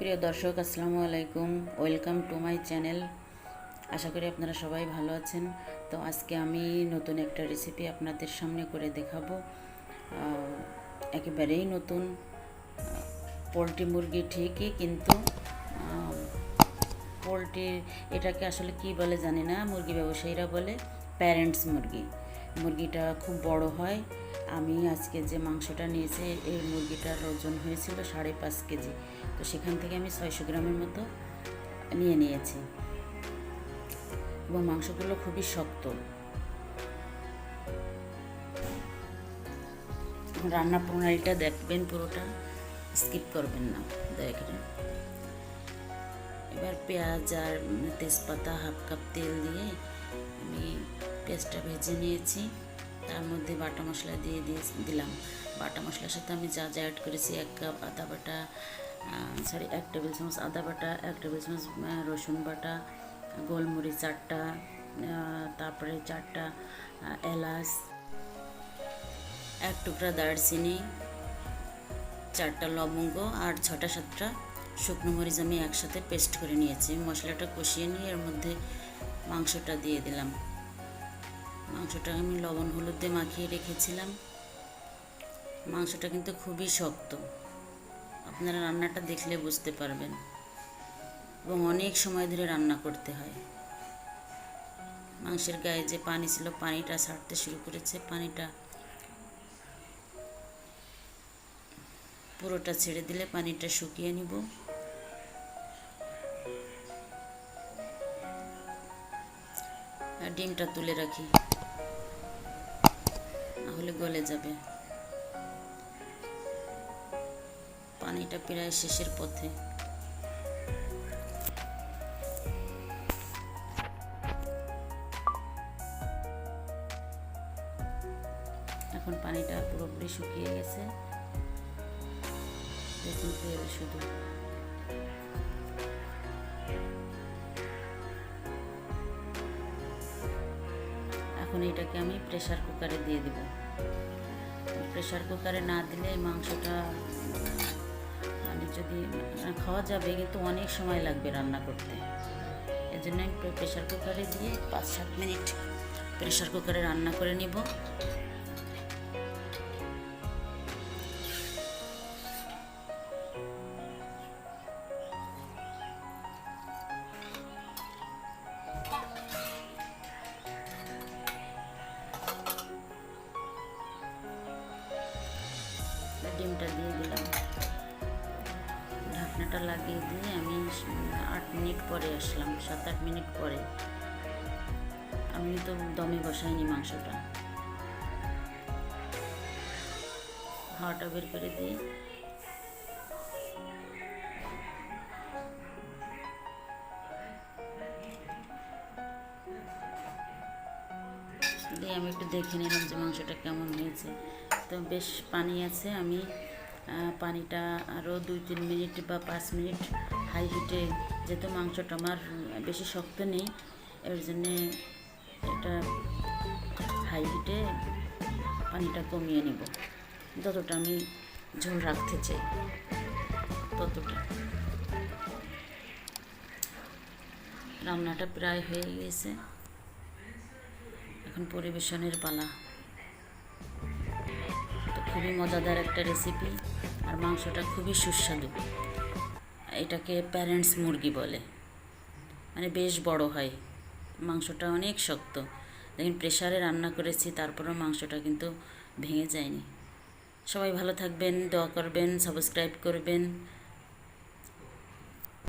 প্রিয় দর্শক, আসসালামু আলাইকুম। ওয়েলকাম টু মাই চ্যানেল আশা করি আপনারা সবাই ভালো আছেন। তো আজকে আমি নতুন একটা রেসিপি আপনাদের সামনে করে দেখাবো। একেবারেই নতুন। পোলট্রি মুরগি ঠিকই, কিন্তু পোলট্রির এটাকে আসলে কি বলে জানি না, মুরগি ব্যবসায়ীরা বলে প্যারেন্টস মুরগি। মুরগিটা খুব বড় হয়। আমি আজকে যে মাংসটা নিয়েছি, এই মুরগিটার ওজন হয়েছিল সাড়ে পাঁচ কেজি। তো সেখান থেকে আমি ছয়শো গ্রামের মতো নিয়ে নিয়েছি। এবং মাংসগুলো খুবই শক্ত। রান্না প্রণালীটা দেখবেন পুরোটা, স্কিপ করবেন না দয়া করে এবার পেঁয়াজ আর তেজপাতা হাফ কাপ তেল দিয়ে আমি পেঁয়াজটা ভেজে নিয়েছি। তার মধ্যে বাটা মশলা দিয়ে দিয়ে দিলাম। বাটা মশলার সাথে আমি যা যা অ্যাড করেছি, এক কাপ আদা বাটা সরি এক টেবিল চামচ আদা বাটা, এক টেবিল চামচ রসুন বাটা, গোলমরিচ চারটা তারপরে চারটা এলাচ, এক টুকরা দারচিনি, চারটা লবঙ্গ আর ছটা সাতটা শুকনো মরিচ আমি একসাথে পেস্ট করে নিয়েছি। মশলাটা কষিয়ে নিয়ে এর মধ্যে মাংসটা দিয়ে দিলাম। মাংসটা আমি লবণ হলুদ দিয়ে মাখিয়ে রেখেছিলাম। মাংসটা কিন্তু খুবই শক্ত। আপনারা রান্নাটা দেখলে বুঝতে পারবেন। এবং অনেক সময় ধরে রান্না করতে হয়। মাংসের গায়ে যে পানি ছিল, পানিটা ছাড়তে শুরু করেছে। পানিটা পুরোটা ছেড়ে দিলে পানিটা শুকিয়ে নিব। ডিমটা তুলে রাখি। নাহলে গলে যাবে। পানিটা প্রায় শেষের পথে। এখন পানিটা পুরোপুরি শুকিয়ে গেছে। শুধু। এখন এটাকে আমি প্রেশার কুকারে দিয়ে দেব। প্রেশার কুকারে না দিলে মাংসটা মানে যদি খাওয়া যাবে কিন্তু অনেক সময় লাগবে রান্না করতে। এর জন্য আমি প্রেশার কুকারে দিয়ে পাঁচ সাত মিনিট প্রেশার কুকারে রান্না করে নিব। ডিমটা দিয়ে দিলাম। ঢাকনাটা লাগিয়ে দিয়ে আমি আট মিনিট পরে আসলাম, সাত আট মিনিট পরে। আমি তো দমে বসাইনি মাংসটা। হাওয়াটা বের করে দিই। দিয়ে আমি একটু দেখে নিলাম যে মাংসটা কেমন হয়েছে। তো বেশ পানি আছে। আমি পানিটা আরও দুই, তিন মিনিট বা পাঁচ মিনিট হাই হিটে যেহেতু মাংসটা আমার বেশি শক্ত নেই, এর জন্যে এটা হাই হিটে পানিটা কমিয়ে নিব। যতটা আমি ঝোল রাখতে চাই, ততটা। রান্নাটা প্রায় হয়ে গেছে এখন পরিবেশনের পালা। খুবই মজাদার একটা রেসিপি আর মাংসটা খুবই সুস্বাদু। এটাকে প্যারেন্টস মুরগি বলে। মানে বেশ বড় হয়। মাংসটা অনেক শক্ত। দেখেন প্রেশারে রান্না করেছি, তারপরেও মাংসটা কিন্তু ভেঙে যায়নি। সবাই ভালো থাকবেন, দোয়া করবেন সাবস্ক্রাইব করবেন।